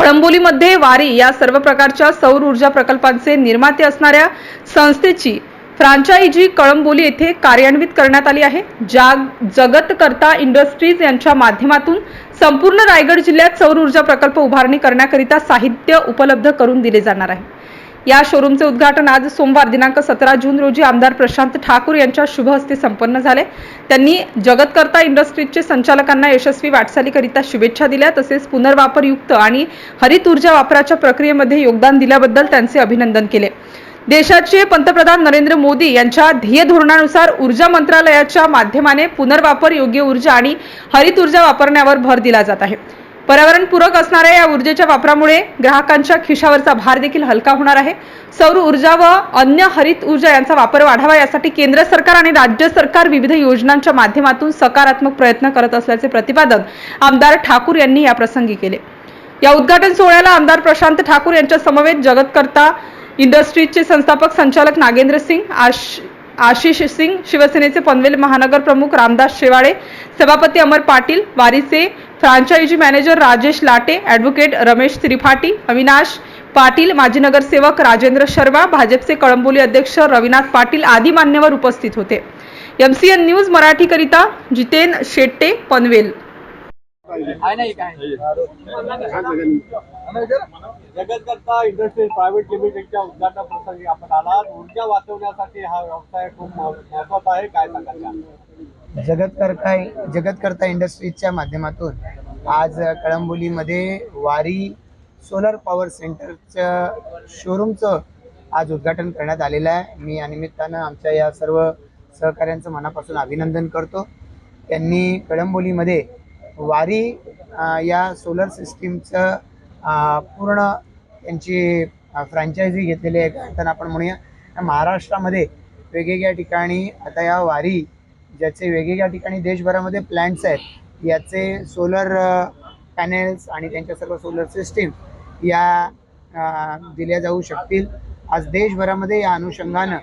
कळंबोलीमध्ये वारी या सर्व प्रकारच्या सौर ऊर्जा प्रकल्पांचे निर्माते असणाऱ्या संस्थेची फ्रांचायझी कळंबोली येथे कार्यान्वित करण्यात आली आहे जाग जगतकर्ता इंडस्ट्रीज यांच्या माध्यमातून संपूर्ण रायगड जिल्ह्यात सौर ऊर्जा प्रकल्प उभारणी करण्याकरिता साहित्य उपलब्ध करून दिले जाणार आहे. या शोरूमचे उद्घाटन आज सोमवार दिनांक सतरा जून रोजी आमदार प्रशांत ठाकूर यांच्या शुभ हस्ते संपन्न झाले. त्यांनी जगतकर्ता इंडस्ट्रीजचे संचालकांना यशस्वी वाटचालीकरिता शुभेच्छा दिल्या तसेच पुनर्वापरयुक्त आणि हरित ऊर्जा वापराच्या प्रक्रियेमध्ये योगदान दिल्याबद्दल त्यांचे अभिनंदन केले. देशाचे पंतप्रधान नरेंद्र मोदी यांच्या ध्येय धोरणानुसार ऊर्जा मंत्रालयाच्या माध्यमाने पुनर्वापर योग्य ऊर्जा आणि हरित ऊर्जा वापरण्यावर भर दिला जात आहे. पर्यावरणपूरक असणाऱ्या या ऊर्जेच्या वापरामुळे ग्राहकांच्या खिशावरचा भार देखील हलका होणार आहे. सौर ऊर्जा व अन्य हरित ऊर्जा यांचा वापर वाढावा यासाठी केंद्र सरकार आणि राज्य सरकार विविध योजनांच्या माध्यमातून सकारात्मक प्रयत्न करत असल्याचे प्रतिपादन आमदार ठाकूर यांनी या प्रसंगी केले. या उद्घाटन सोहळ्याला आमदार प्रशांत ठाकूर यांच्या समवेत जगतकर्ता इंडस्ट्रीजचे संस्थापक संचालक नागेंद्र सिंग आश आशिष सिंग शिवसेनेचे पनवेल महानगर प्रमुख रामदास शेवाळे सभापती Amar Patil वारीचे franchise manager Rajesh Late advocate Ramesh Tripathi Avinash Patil माजी नगरसेवक राजेंद्र शर्मा भाजपचे कळंबोली अध्यक्ष रविनाथ पाटील आदी मान्यवर उपस्थित होते. एम सी एन न्यूज मराठीकरिता जितेन शेट्टे पनवेल. आहे नाही जगतकर्ता इंडस्ट्रीज प्रायव्हेट लिमिटेडच्या उद्घाटन प्रसंगी आपण आलात. ऊर्जा वाचवण्यासाठी हा व्यवसाय खूप महत्त्वाचा आहे. काय सांगायचं जगतकर्ता जगतकर्ता इंडस्ट्रीजच्या माध्यमातून आज कळंबोलीमध्ये वारी सोलर पॉवर सेंटरच्या शोरूमचं आज उद्घाटन करण्यात आलेलं आहे. मी या निमित्तानं आमच्या या सर्व सहकाऱ्यांचं मनापासून अभिनंदन करतो. त्यांनी कळंबोलीमध्ये वारी या सोलर सिस्टीमचं पूर्ण त्यांची फ्रँचायझी घेतलेली आहे. त्यांना आपण म्हणूया महाराष्ट्रामध्ये वेगवेगळ्या ठिकाणी आता या वारी ज्याचे वेगवेगळ्या ठिकाणी देशभरामध्ये प्लॅन्ट्स आहेत याचे सोलर पॅनेल्स आणि त्यांच्या सर्व सोलर सिस्टीम या दिल्या जाऊ शकतील. आज देशभरामध्ये या अनुषंगानं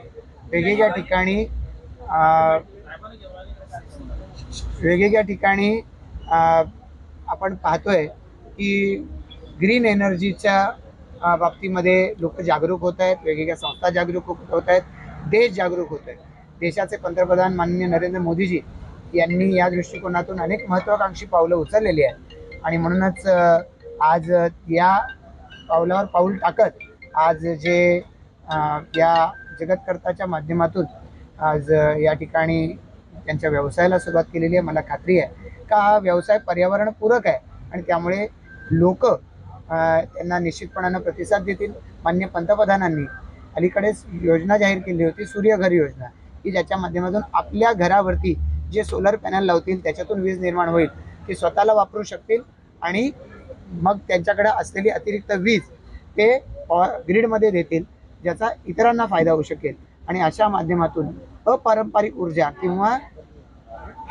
वेगवेगळ्या ठिकाणी वेगवेगळ्या ठिकाणी आपण पाहतोय की ग्रीन एनर्जीच्या बाबतीमध्ये लोक जागरूक होत आहेत वेगवेगळ्या संस्था जागरूक होत आहेत देश जागरूक होत आहेत. देशाचे पंतप्रधान माननीय नरेंद्र मोदीजी यांनी या दृष्टिकोनातून अनेक महत्त्वाकांक्षी पावलं उचललेली आहेत. आणि म्हणूनच आज या पावलावर पाऊल टाकत आज जे या जगतकर्ताच्या माध्यमातून आज या ठिकाणी त्यांच्या व्यवसायाला सुरुवात केलेली आहे मला खात्री आहे. का हा व्यवसाय पर्यावरणपूरक आहे? आणि त्यामुळे लोक त्यांना निश्चितपणानं प्रतिसाद देतील? मान्य पंतप्रधानांनी अलीकडेच योजना जाहीर केली होती सूर्यघर योजना. की ज्याच्या माध्यमातून आपल्या घरावरती जे सोलर पॅनल लावतील त्याच्यातून वीज निर्माण होईल. ते स्वतःला वापरू शकतील आणि मग त्यांच्याकडे असलेली अतिरिक्त वीज ते ग्रीडमध्ये देतील ज्याचा इतरांना फायदा होऊ शकेल. आणि अशा माध्यमातून अपारंपरिक ऊर्जा किंवा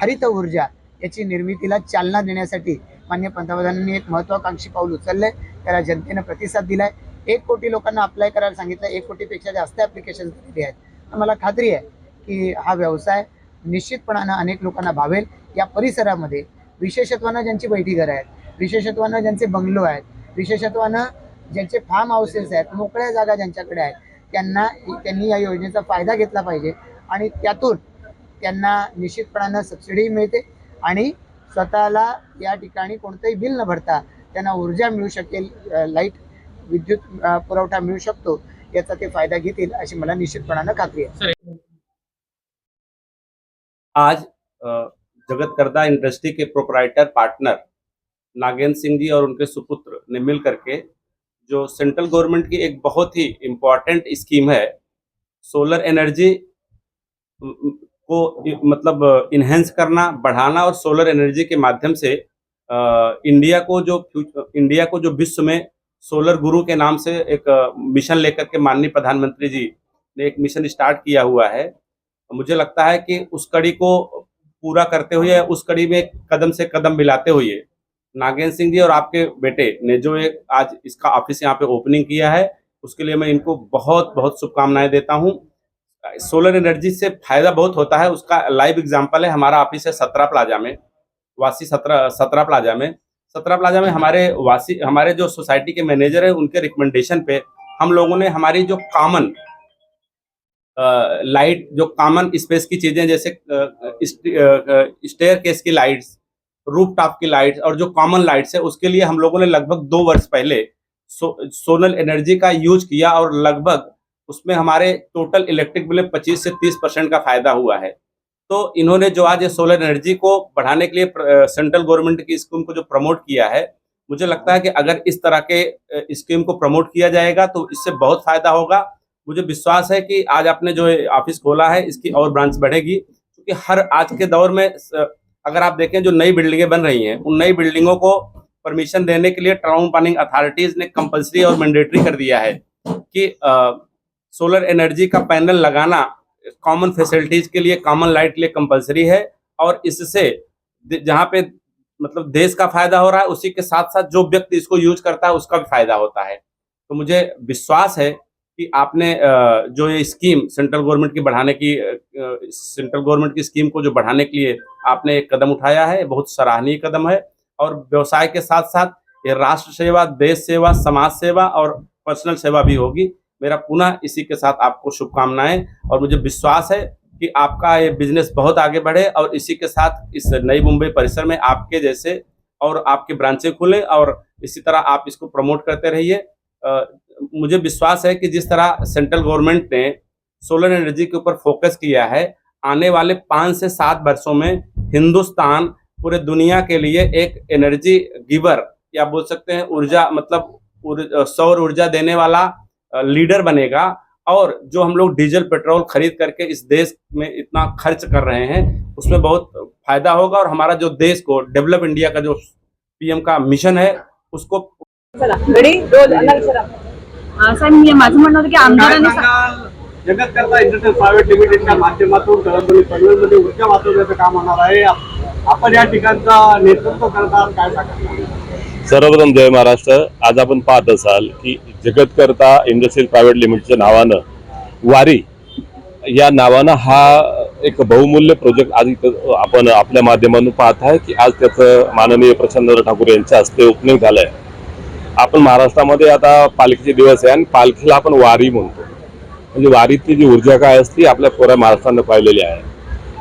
हरित ऊर्जा याची निर्मितीला चालना देण्यासाठी मान्य पंतप्रधानांनी एक महत्वाकांक्षी पाऊल उचललंय. त्याला जनतेनं प्रतिसाद दिलाय. एक कोटी लोकांना अप्लाय करायला सांगितलं एक कोटीपेक्षा जास्त ॲप्लिकेशन्स दिली आहेत. तर मला खात्री आहे की हा व्यवसाय निश्चितपणानं अनेक लोकांना भावेल. या परिसरामध्ये विशेषत्वानं ज्यांची बैठी घरं आहेत विशेषत्वानं ज्यांचे बंगलो आहेत विशेषत्वानं ज्यांचे फार्म हाऊसेस आहेत मोकळ्या जागा ज्यांच्याकडे आहेत त्यांना त्यांनी या योजनेचा फायदा घेतला पाहिजे आणि त्यातून त्यांना निश्चितपणानं सबसिडी मिळते आणि स्वतःला या ठिकाणी कोणतंही बिल न भरता त्यांना ऊर्जा मिळू शकेल लाइट विद्युत पुरवठा मिळू शकतो याचा ते फायदा घेतील अशी मला निश्चितपणानं खात्री आहे. आज जगतकर्ता इंडस्ट्री के प्रोपराइटर पार्टनर नागेंद्र सिंह जी और उनके सुपुत्र ने मिल करके जो सेंट्रल गवर्नमेंट की एक बहुत ही इंपॉर्टेंट स्कीम है, सोलर एनर्जी को मतलब इन्हेंस करना, बढ़ाना और सोलर एनर्जी के माध्यम से इंडिया को जो इंडिया को जो विश्व में सोलर गुरु के नाम से एक मिशन लेकर के माननीय प्रधानमंत्री जी ने एक मिशन स्टार्ट किया हुआ है। मुझे लगता है कि उस कड़ी को पूरा करते हुए उस कड़ी में कदम से कदम मिलाते हुए नागेंद्र सिंह जी और आपके बेटे ने जो एक आज इसका ऑफ़िस यहाँ पे ओपनिंग किया है, उसके लिए मैं इनको बहुत बहुत शुभकामनाएँ देता हूँ। सोलर एनर्जी से फ़ायदा बहुत होता है, उसका लाइव एग्ज़ाम्पल है, हमारा ऑफ़िस है सत्रह प्लाजा में, वासी सत्रह सत्रह प्लाजा में। सत्रह प्लाजा में हमारे वासी, हमारे जो सोसाइटी के मैनेजर हैं, उनके रिकमेंडेशन पे हम लोगों ने हमारी जो कॉमन लाइट जो कॉमन स्पेस की चीज़ें जैसे स्टेयर केस की लाइट्स रूफ टॉप की लाइट्स और जो कॉमन लाइट्स है उसके लिए हम लोगों ने लगभग दो वर्ष पहले सो, सोलर एनर्जी का यूज़ किया और लगभग उसमें हमारे टोटल इलेक्ट्रिक बिल में 25 से 30 परसेंट का फ़ायदा हुआ है। तो इन्होंने जो आज ये सोलर एनर्जी को बढ़ाने के लिए सेंट्रल गवर्नमेंट की स्कीम को जो प्रमोट किया है मुझे लगता है कि अगर इस तरह के स्कीम को प्रमोट किया जाएगा तो इससे बहुत फ़ायदा होगा। मुझे विश्वास है कि आज आपने जो ऑफ़िस खोला है, इसकी और ब्रांच बढ़ेगी, क्योंकि हर आज के दौर में अगर आप देखें जो नई बिल्डिंगें बन रही हैं, उन नई बिल्डिंगों को परमिशन देने के लिए टाउन प्लानिंग अथॉरिटीज ने कंपलसरी और मैंडेटरी कर दिया है कि सोलर एनर्जी का पैनल लगाना कॉमन फैसिलिटीज़ के लिए कॉमन लाइट के लिए कंपलसरी है और इससे जहाँ पे मतलब देश का फ़ायदा हो रहा है, उसी के साथ साथ जो व्यक्ति इसको यूज़ करता है, उसका भी फ़ायदा होता है। तो मुझे विश्वास है कि आपने जो ये स्कीम सेंट्रल गवर्नमेंट की बढ़ाने की सेंट्रल गवर्नमेंट की स्कीम को जो बढ़ाने के लिए आपने एक कदम उठाया है, बहुत सराहनीय कदम है और व्यवसाय के साथ साथ ये राष्ट्र सेवा, देश सेवा, समाज सेवा और पर्सनल सेवा भी होगी। मेरा पुनः इसी के साथ आपको शुभकामनाएँ और मुझे विश्वास है कि आपका ये बिज़नेस बहुत आगे बढ़े और इसी के साथ इस नई मुंबई परिसर में आपके जैसे और आपके ब्रांचें खुले और इसी तरह आप इसको प्रमोट करते रहिए। मुझे विश्वास है कि जिस तरह सेंट्रल गवर्नमेंट ने सोलर एनर्जी के ऊपर फोकस किया है, आने वाले पाँच से सात वर्षों में हिंदुस्तान पूरे दुनिया के लिए एक एनर्जी गिवर या बोल सकते हैं ऊर्जा मतलब सौर ऊर्जा देने वाला लीडर बनेगा। और जो हम लोग डीजल, पेट्रोल खरीद करके इस देश में इतना खर्च कर रहे हैं, उसमें बहुत फ़ायदा होगा और हमारा जो देश को डेवलप इंडिया का जो पीएम का मिशन है, उसको साहेब मी माझं म्हणणं होतं की आमदारांनी जगत करता इंडस्ट्रियल प्रायव्हेट लिमिटेडच्या माध्यमातून कळंबोली पनवेलमध्ये ऊर्जा वाचवण्याचं काम होणार आहे. आप- आपण या ठिकाणचा नेतृत्व काय सर्वप्रथम जय महाराष्ट्र. आज आपण पाहत असाल की जगतकर्ता इंडस्ट्रियल प्रायव्हेट लिमिटेडच्या नावानं वारी या नावानं हा एक बहुमूल्य प्रोजेक्ट आज इथं आपण आपल्या माध्यमातून पाहत आहे की आज त्याचं माननीय प्रचंड ठाकूर यांच्या हस्ते ओपनिंग झालंय. आपण महाराष्ट्रामध्ये आता पालखीचे दिवस आहे आणि पालखीला आपण वारी म्हणतो. म्हणजे वारीतली जी ऊर्जा काय असते आपल्या पुऱ्या महाराष्ट्रानं पाहिलेली आहे.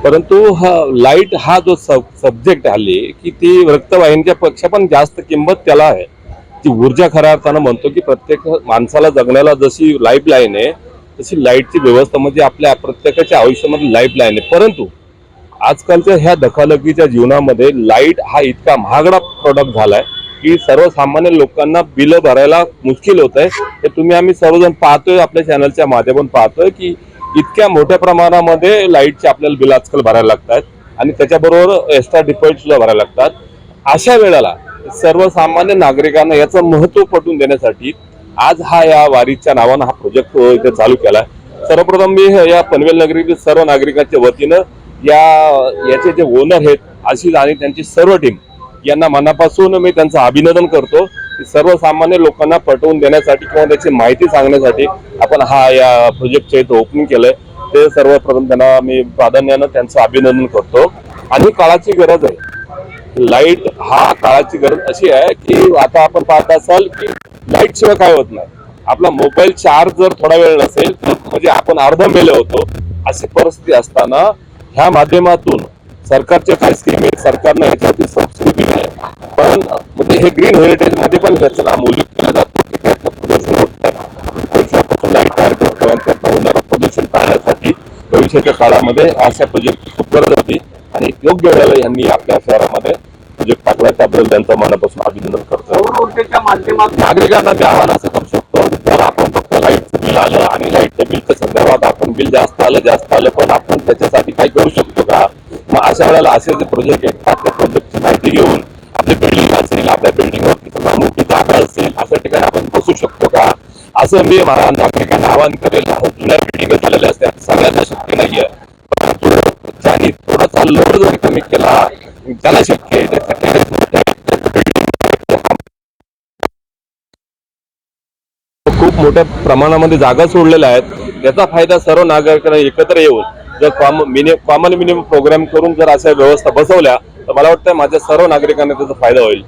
परंतु हा लाइट हा जो सब सब्जेक्ट आले की ती रक्तवाहिनीच्या पेक्षा पण जास्त किंमत त्याला आहे. ती ऊर्जा खऱ्या अर्थानं म्हणतो की प्रत्येक माणसाला जगण्याला जशी लाईफ लाईन आहे तशी लाईटची व्यवस्था म्हणजे आपल्या प्रत्येकाच्या आयुष्यामध्ये लाईफ लाईन आहे. परंतु आजकालच्या ह्या धकालकीच्या जीवनामध्ये लाइट हा इतका महागडा प्रोडक्ट आहे की सर्वसामान्य लोकांना बिलं भरायला मुश्किल होत आहे हे तुम्ही आम्ही सर्वजण पाहतोय आपल्या चॅनलच्या माध्यमातून पाहतोय की इतक्या मोठ्या प्रमाणामध्ये लाईटचे आपल्याला बिल आजकाल भरायला लागतात आणि त्याच्याबरोबर एक्स्ट्रा डिपॉझिट सुद्धा भरायला लागतात. अशा वेळेला सर्वसामान्य नागरिकांना याचं महत्त्व पटवून देण्यासाठी आज हा या वारीच्या नावानं हा प्रोजेक्ट इथे चालू केला सर्वप्रथम मी या पनवेल नगरीतील सर्व नागरिकांच्या वतीनं या याचे जे ओनर आहेत आशिष आणि त्यांची सर्व टीम यांना मनापासून मी त्यांचं अभिनंदन करतो. की सर्वसामान्य लोकांना पटवून देण्यासाठी किंवा त्याची माहिती सांगण्यासाठी आपण हा या प्रोजेक्टच्या इथं ओपनिंग केलंय. ते सर्वप्रथम त्यांना मी प्राधान्यानं त्यांचं अभिनंदन करतो. आणि काळाची गरज आहे. लाइट हा काळाची गरज अशी आहे की आता आपण पाहत असाल की लाइट शिवाय काय होत नाही. आपला मोबाईल चार्ज जर थोडा वेळ नसेल तर म्हणजे आपण अर्ध मेले होतो अशी परिस्थिती असताना ह्या माध्यमातून सरकारचे काय स्कीम आहेत सरकारनं ह्याच्यावरती सबसिडी दिली आहे. पण म्हणजे हे ग्रीन हेरिटेजमध्ये पण त्याचं नामोल्लेख केला जातो. की त्याचं प्रदूषण होत. नाही पैशापासून लाइट तयार करतो आणि त्यातनं होणारं प्रदूषण टाळण्यासाठी भविष्याच्या काळामध्ये अशा प्रोजेक्ट खूप गरज होती. आणि योग्य वेळेला यांनी आपल्या शहरामध्ये प्रोजेक्ट टाकला त्याबद्दल त्यांचं मनापासून अभिनंदन करतो. नागरिकांना ते आव्हान असं करू शकतो जर आपण फक्त लाईटचं बिल आलं आणि लाईटच्या बिलच्या संदर्भात आपण बिल जास्त आलं जास्त आलं पण आपण त्याच्यासाठी काय करू शकतो? मग अशा वेळेला असे जे प्रोजेक्ट आहेत त्या प्रोजेक्टची माहिती घेऊन आपली बिल्डिंग असेल आपल्या बिल्डिंगवरती समजा मोठी जागा असेल अशा ठिकाणी आपण बसू शकतो का? असं मी मला नागरिकांना आवाहन करेल. जुन्या बिल्डिंग झालेल्या असतात सगळ्यांना शक्य नाहीये. परंतु ज्यांनी थोडासा लोड जर कमी केला ज्याला शक्य आहे त्याच्या खूप मोठ्या प्रमाणामध्ये जागा सोडलेल्या आहेत. त्याचा फायदा सर्व नागरिकांना एकत्र येऊन जर com mini common minimum programme करून जर अशा व्यवस्था बसवल्या तर मला वाटतं माझ्या सर्व नागरिकांना त्याचा फायदा होईल.